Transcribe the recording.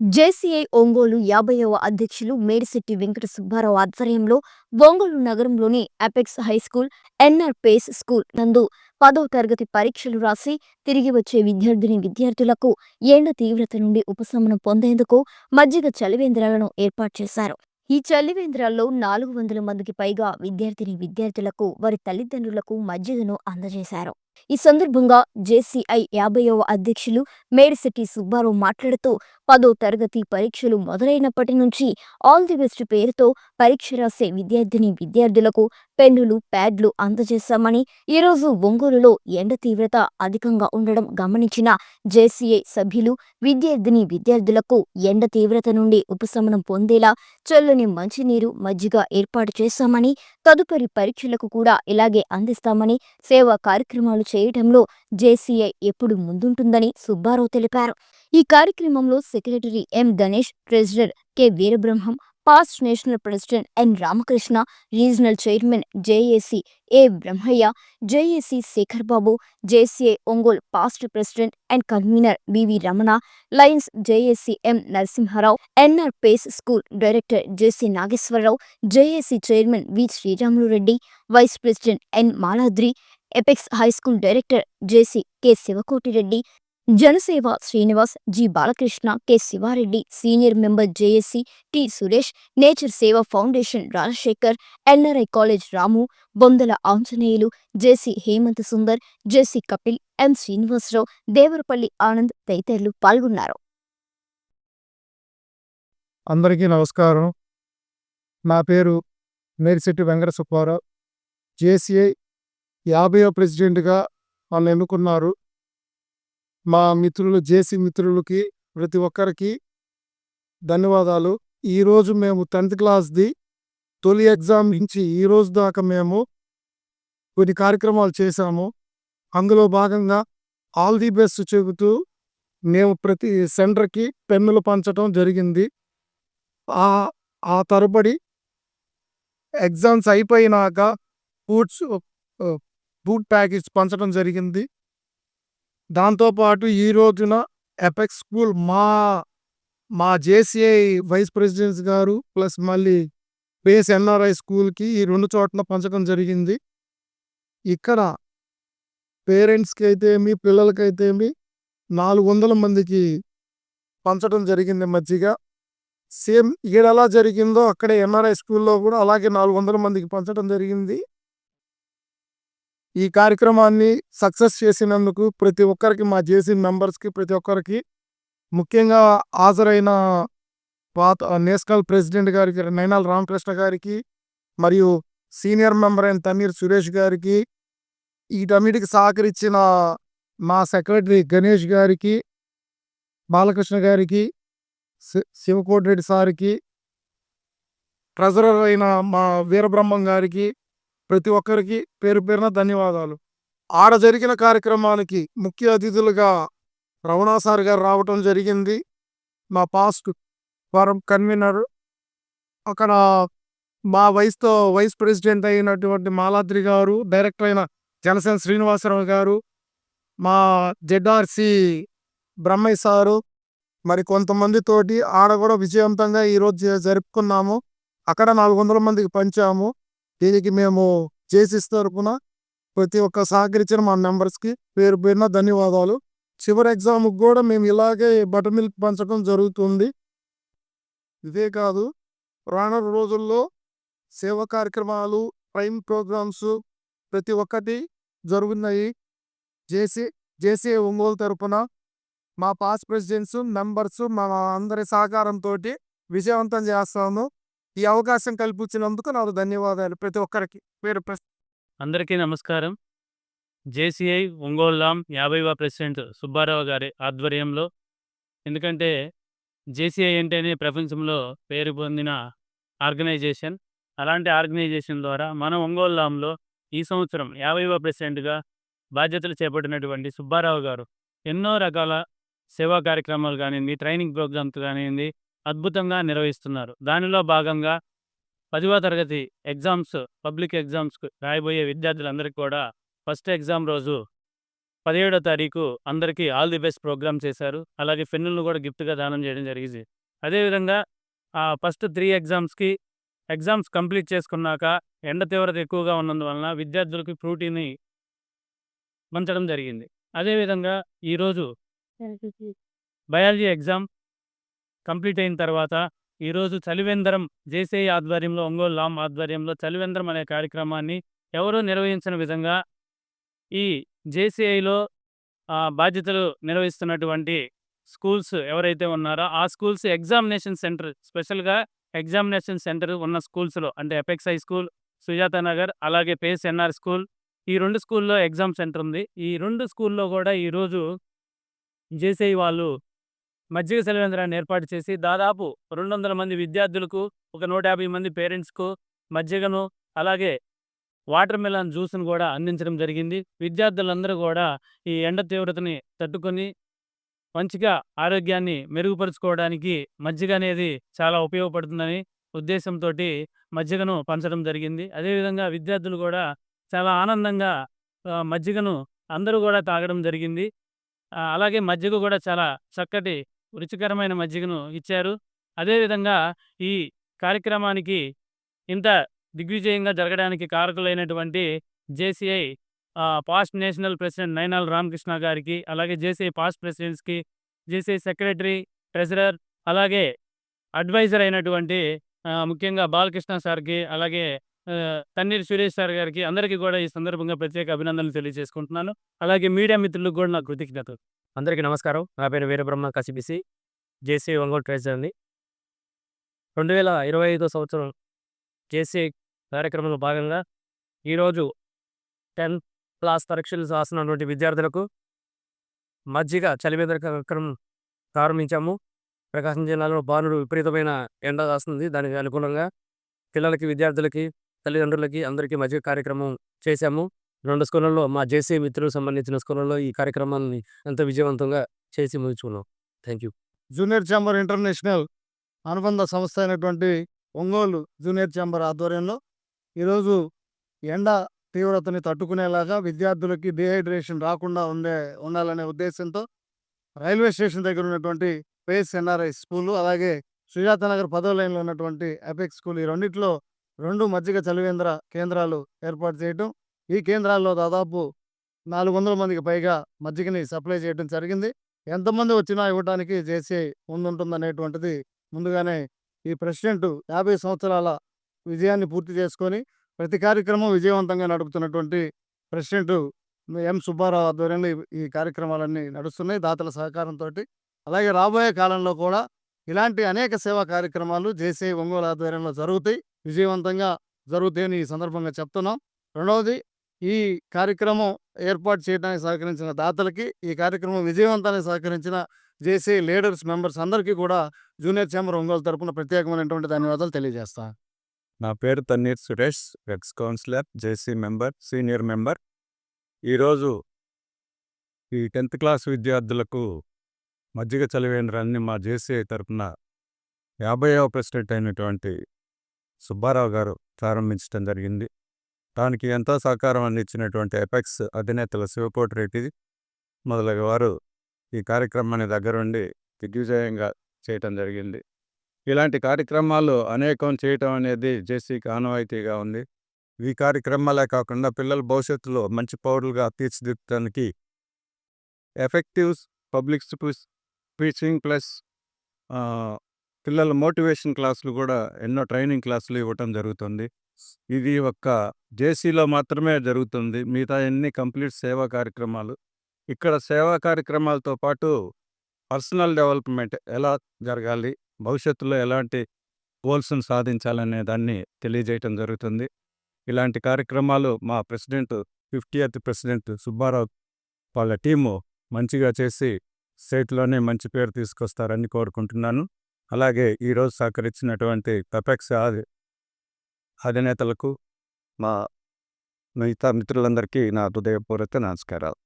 JCI Ongole యాభైవ అధ్యక్షులు మేడిశెట్టి వెంకట సుబ్బారావు ఆధ్వర్యంలో ఒంగోలు నగరంలోని apex high school N R Pace school నందు పదవ తరగతి పరీక్షలు రాసి తిరిగి వచ్చే విద్యార్థిని విద్యార్థులకు ఎండ తీవ్రత నుండి ఉపశమనం పొందేందుకు మజ్జిగ చలివేంద్రాలను ఏర్పాటు చేశారు. ఈ చలివేంద్రాల్లో నాలుగు వందల మందికి పైగా విద్యార్థిని విద్యార్థులకు వారి తల్లిదండ్రులకు మజ్జిగను అందజేశారు. ఈ సందర్భంగా జేసీఐ యాభైవ అధ్యక్షులు మేడిశెట్టి సుబ్బారావు మాట్లాడుతూ పదో తరగతి పరీక్షలు మొదలైనప్పటి నుంచి ఆల్ ది బెస్ట్ పేరుతో పరీక్ష రాసే విద్యార్థిని విద్యార్థులకు పెన్నులు ప్యాడ్లు అందజేశామని ఈరోజు ఒంగోలులో ఎండ తీవ్రత అధికంగా ఉండడం గమనించిన జేసీఐ సభ్యులు విద్యార్థిని విద్యార్థులకు ఎండ తీవ్రత నుండి ఉపశమనం పొందేలా చల్లని మంచినీరు మజ్జిగ ఏర్పాటు చేశామని తదుపరి పరీక్షలకు కూడా ఇలాగే అందిస్తామని సేవా కార్యక్రమాలు చేయటంలో జేసీఐ ఎప్పుడు ముందుంటుందని సుబ్బారావు తెలిపారు. ఈ కార్యక్రమంలో secretary M Ganesh treasurer K Veerabrahmam past national president N Ramakrishna regional chairman JAC A Brahmaiah JAC Sekhar Babu JCI Ongole past president and convener V V Ramana Lions JAC M Narasimharao N R Pace school director JC Nageswararao JAC chairman V Sriramulu Reddy vice president N Maladri apex high school director JC K Sivakotireddy Janaseva Srinivas G Balakrishna K Sivareddy senior member JAC T Suresh nature Seva foundation Rajasekhar NRI college Ramu Bondala Anjaneyulu JC Hemanth Sundar JC Kapil M Srinivasarao Devarapalli Anand తదితరులు పాల్గొన్నారు. అందరికీ నమస్కారం. నా పేరు మేరిశెట్టి Venkata Subbarao JCI యాభైవ ప్రెసిడెంట్గా వాళ్ళు ఎన్నుకున్నారు. మా మిత్రులు జేసీ మిత్రులకి ప్రతి ఒక్కరికి ధన్యవాదాలు. ఈరోజు మేము టెన్త్ క్లాస్ది తొలి ఎగ్జామ్ నుంచి ఈ రోజు దాకా మేము కొన్ని కార్యక్రమాలు చేశాము. అందులో భాగంగా ఆల్ ది బెస్ట్ చెబుతూ మేము ప్రతి సెంటర్కి పెన్నులు పంచడం జరిగింది. ఆ ఆ తరబడి ఎగ్జామ్స్ అయిపోయినాక కూర్చు బూట్ ప్యాకేజ్ పంచడం జరిగింది. దాంతోపాటు ఈ రోజున ఎపెక్స్ స్కూల్ మా మా JCI vice presidents garu plus మళ్ళీ బేస్ ఎన్ఆర్ఐ స్కూల్కి ఈ రెండు చోట్ల పంచడం జరిగింది. ఇక్కడ పేరెంట్స్కి అయితేమి పిల్లలకైతేమి నాలుగు వందల మందికి పంచడం జరిగింది మజ్జిగ. సేమ్ ఇక్కడ ఎలా జరిగిందో అక్కడే ఎన్ఆర్ఐ స్కూల్లో కూడా అలాగే నాలుగు వందల మందికి పంచడం జరిగింది. ఈ కార్యక్రమాన్ని సక్సెస్ చేసినందుకు ప్రతి ఒక్కరికి మా జేసీ మెంబర్స్కి ప్రతి ఒక్కరికి ముఖ్యంగా హాజరైన పాత నేషనల్ ప్రెసిడెంట్ గారికి నైనాల్ రామకృష్ణ గారికి మరియు సీనియర్ మెంబర్ అయిన తన్నీర్ సురేష్ గారికి వీటన్నిటికి సహకరించిన మా సెక్రటరీ గణేష్ గారికి బాలకృష్ణ గారికి శి- శివకోటిరెడ్డి సార్కి ట్రెజరర్ అయిన మా వీరబ్రహ్మం గారికి ప్రతి ఒక్కరికి పేరు పేరున ధన్యవాదాలు. ఆడ జరిగిన కార్యక్రమానికి ముఖ్య అతిథులుగా రమణా సార్ గారు రావటం జరిగింది. మా పాస్ట్ ఫారం కన్వీనర్. అక్కడ మా వైస్తో వైస్ ప్రెసిడెంట్ అయినటువంటి మాలాద్రి గారు డైరెక్టర్ అయిన జనసేన శ్రీనివాసరావు గారు మా జెడ్ఆర్సి బ్రహ్మయ్య సారు మరి కొంతమందితోటి ఆడ కూడా విజయవంతంగా ఈరోజు జరుపుకున్నాము. అక్కడ నాలుగు వందల మందికి పంచాము. దీనికి మేము జేసీస్ తరపున ప్రతి ఒక్క సహకరించిన మా మెంబర్స్కి పేరు పేరున ధన్యవాదాలు. చివరి ఎగ్జామ్కి కూడా మేము ఇలాగే బటర్ మిల్క్ పంచడం జరుగుతుంది. ఇదే కాదు రానున్న రోజుల్లో సేవా కార్యక్రమాలు ప్రైమ్ ప్రోగ్రామ్స్ ప్రతి ఒక్కటి జరుగుతున్నాయి జేసీ జేసీ ఒంగోలు తరపున మా పాస్ ప్రెసిడెంట్స్ మెంబర్స్ మా అందరి సహకారంతో విజయవంతం చేస్తాము ఈ అవకాశం కల్పించినందుకు నాకు ధన్యవాదాలు ప్రతి ఒక్కరికి. పేరు అందరికీ నమస్కారం. జేసీఐ ఒంగోలులాం యాభైవ ప్రెసిడెంట్ సుబ్బారావు గారి ఆధ్వర్యంలో. ఎందుకంటే జేసీఐ అంటేనే ప్రపంచంలో పేరు పొందిన ఆర్గనైజేషన్. అలాంటి ఆర్గనైజేషన్ ద్వారా మన ఒంగోలులాంలో ఈ సంవత్సరం యాభైవ ప్రెసిడెంట్గా బాధ్యతలు చేపట్టినటువంటి సుబ్బారావు గారు ఎన్నో రకాల సేవా కార్యక్రమాలు కానివ్వండి ట్రైనింగ్ ప్రోగ్రామ్స్ కానివ్వండి అద్భుతంగా నిర్వహిస్తున్నారు. దానిలో భాగంగా పదివ తరగతి ఎగ్జామ్స్ పబ్లిక్ ఎగ్జామ్స్ రాయబోయే విద్యార్థులందరికీ కూడా ఫస్ట్ ఎగ్జామ్ రోజు పదిహేడో తారీఖు అందరికీ ఆల్ ది బెస్ట్ ప్రోగ్రామ్ చేశారు. అలాగే పెన్నులను కూడా గిఫ్ట్గా దానం చేయడం జరిగింది. అదేవిధంగా ఫస్ట్ త్రీ ఎగ్జామ్స్కి ఎగ్జామ్స్ కంప్లీట్ చేసుకున్నాక ఎండ తీవ్రత ఎక్కువగా ఉన్నందువలన విద్యార్థులకు ఫ్రూటీని పంచడం జరిగింది. అదేవిధంగా ఈరోజు బయాలజీ ఎగ్జామ్ కంప్లీట్ అయిన తర్వాత ఈరోజు చలివేందరం జేసీఐ ఆధ్వర్యంలో ఒంగోలు లాం ఆధ్వర్యంలో చలివేందరం అనే కార్యక్రమాన్ని ఎవరూ నిర్వహించిన విధంగా ఈ జేసీఐలో బాధ్యతలు నిర్వహిస్తున్నటువంటి స్కూల్స్ ఎవరైతే ఉన్నారో ఆ స్కూల్స్ ఎగ్జామినేషన్ సెంటర్ స్పెషల్గా ఎగ్జామినేషన్ సెంటర్ ఉన్న స్కూల్స్లో అంటే apex high school Sujatha Nagar అలాగే పేస్ ఎన్ఆర్ స్కూల్ ఈ రెండు స్కూల్లో ఎగ్జామ్ సెంటర్ ఉంది. ఈ రెండు స్కూల్లో కూడా ఈరోజు జేసీఐ వాళ్ళు మజ్జిగ సెలవేంద్రాన్ని ఏర్పాటు చేసి దాదాపు రెండు వందల మంది విద్యార్థులకు ఒక నూట యాభై మంది పేరెంట్స్కు మజ్జిగను అలాగే వాటర్ మెలన్ జ్యూస్ను కూడా అందించడం జరిగింది. విద్యార్థులందరూ కూడా ఈ ఎండ తీవ్రతని తట్టుకొని మంచిగా ఆరోగ్యాన్ని మెరుగుపరుచుకోవడానికి మజ్జిగ అనేది చాలా ఉపయోగపడుతుందని ఉద్దేశంతో మజ్జిగను పంచడం జరిగింది. అదేవిధంగా విద్యార్థులు కూడా చాలా ఆనందంగా మజ్జిగను అందరూ కూడా తాగడం జరిగింది. అలాగే మజ్జిగ కూడా చాలా చక్కటి రుచికరమైన మజ్జిగను ఇచ్చారు. అదేవిధంగా ఈ కార్యక్రమానికి ఇంత దిగ్విజయంగా జరగడానికి కారకులైనటువంటి JCI past national president Nainal Ramakrishna గారికి అలాగే జేసీఐ పాస్ట్ ప్రెసిడెంట్స్కి జేసీఐ సెక్రటరీ ట్రెజరర్ అలాగే అడ్వైజర్ అయినటువంటి ముఖ్యంగా బాలకృష్ణ సార్కి అలాగే తన్నీర్ సురేష్ సార్ గారికి అందరికీ కూడా ఈ సందర్భంగా ప్రత్యేక అభినందనలు తెలియజేసుకుంటున్నాను. అలాగే మీడియా మిత్రులకు కూడా నా కృతజ్ఞతలు. అందరికీ నమస్కారం. నా పేరు వీరబ్రహ్మ కసిబిసి జేసీ ఒంగోలు ట్రెజర్ని రెండు వేల ఇరవై ఐదో సంవత్సరం జేసీ కార్యక్రమంలో భాగంగా ఈరోజు టెన్త్ క్లాస్ పరీక్షలు రాస్తున్నటువంటి విద్యార్థులకు మజ్జిగ చలివేంద్ర కార్యక్రమం ప్రారంభించాము. ప్రకాశం జిల్లాలో బాణుడు విపరీతమైన ఎండ రాస్తుంది దానికి అనుగుణంగా పిల్లలకి విద్యార్థులకి తల్లిదండ్రులకి అందరికీ మంచి కార్యక్రమం చేశాము. రెండు స్కూళ్ళల్లో మా జేసీ మిత్రులకు సంబంధించిన స్కూళ్ళల్లో ఈ కార్యక్రమాన్ని ఎంతో విజయవంతంగా చేసి ముగించుకున్నాం. Thank you junior chamber international అనుబంధ సంస్థ అయినటువంటి ఒంగోలు జూనియర్ ఛాంబర్ ఆధ్వర్యంలో ఈరోజు ఎండ తీవ్రతని తట్టుకునేలాగా విద్యార్థులకి డిహైడ్రేషన్ రాకుండా ఉండే ఉండాలనే ఉద్దేశంతో రైల్వే స్టేషన్ దగ్గర ఉన్నటువంటి పేస్ ఎన్ఆర్ఐ స్కూలు అలాగే సుజాత నగర్ పదో లైన్లో ఉన్నటువంటి అపెక్స్ స్కూల్ ఈ రెండిట్లో రెండు మజ్జిగ చలివేంద్ర కేంద్రాలు ఏర్పాటు చేయటం. ఈ కేంద్రాల్లో దాదాపు నాలుగు వందల మందికి పైగా మజ్జిగని సప్లై చేయడం జరిగింది. ఎంతమంది వచ్చినా ఇవ్వడానికి జేసీ ముందుంటుందనేటువంటిది ముందుగానే ఈ ప్రెసిడెంట్ యాభై సంవత్సరాల విజయాన్ని పూర్తి చేసుకొని ప్రతి కార్యక్రమం విజయవంతంగా నడుపుతున్నటువంటి ప్రెసిడెంట్ ఎం సుబ్బారావు ఆధ్వర్యంలో ఈ- ఈ కార్యక్రమాలన్నీ నడుస్తున్నాయి దాతల సహకారంతో అలాగే రాబోయే కాలంలో కూడా ఇలాంటి అనేక సేవా కార్యక్రమాలు జేసీ ఒంగోలు ఆధ్వర్యంలో జరుగుతాయి. విజయవంతంగా జరుగుతాయని ఈ సందర్భంగా చెప్తున్నాం. రెండవది ఈ కార్యక్రమం ఏర్పాటు చేయడానికి సహకరించిన దాతలకి ఈ కార్యక్రమం విజయవంతానికి సహకరించిన జేసీ లీడర్స్ మెంబర్స్ అందరికీ కూడా జూనియర్ ఛాంబర్ ఒంగోలు తరపున ప్రత్యేకమైనటువంటి ధన్యవాదాలు తెలియజేస్తా. నా పేరు Tanneer Suresh ex councillor JC member senior member. ఈరోజు ఈ టెన్త్ క్లాస్ విద్యార్థులకు మజ్జిగ చలివేంద్రాన్ని మా జేసీఐ తరపున యాభైవ ప్రెసిడెంట్ అయినటువంటి సుబ్బారావు గారు ప్రారంభించడం జరిగింది. దానికి ఎంతో సహకారం అందించినటువంటి ఎపెక్స్ అధినేతలు శివకోటి రెడ్డి మొదలగు వారు ఈ కార్యక్రమాన్ని దగ్గరుండి దిగ్విజయంగా చేయటం జరిగింది. ఇలాంటి కార్యక్రమాలు అనేకం చేయటం అనేది జేసీకి ఆనవాయితీగా ఉంది. ఈ కార్యక్రమాలే కాకుండా పిల్లల భవిష్యత్తులో మంచి పౌరులుగా తీర్చిదిద్దడానికి ఎఫెక్టివ్ పబ్లిక్ స్పీచింగ్ ప్లస్ పిల్లల మోటివేషన్ క్లాసులు కూడా ఎన్నో ట్రైనింగ్ క్లాసులు ఇవ్వటం జరుగుతుంది. ఇది ఒక్క జేసీలో మాత్రమే జరుగుతుంది. మిగతా అన్ని కంప్లీట్ సేవా కార్యక్రమాలు. ఇక్కడ సేవా కార్యక్రమాలతో పాటు పర్సనల్ డెవలప్మెంట్ ఎలా జరగాలి భవిష్యత్తులో ఎలాంటి గోల్స్ను సాధించాలనే దాన్ని తెలియజేయటం జరుగుతుంది. ఇలాంటి కార్యక్రమాలు మా ప్రెసిడెంట్ ఫిఫ్టీయత్ ప్రెసిడెంట్ సుబ్బారావు వాళ్ళ టీము మంచిగా చేసి స్టేట్లోనే మంచి పేరు తీసుకొస్తారని కోరుకుంటున్నాను. అలాగే ఈరోజు సహకరించినటువంటి పెపెక్స్ ఆది అధినేతలకు మా మిగతా మిత్రులందరికీ నా హృదయపూర్వక నమస్కారాలు.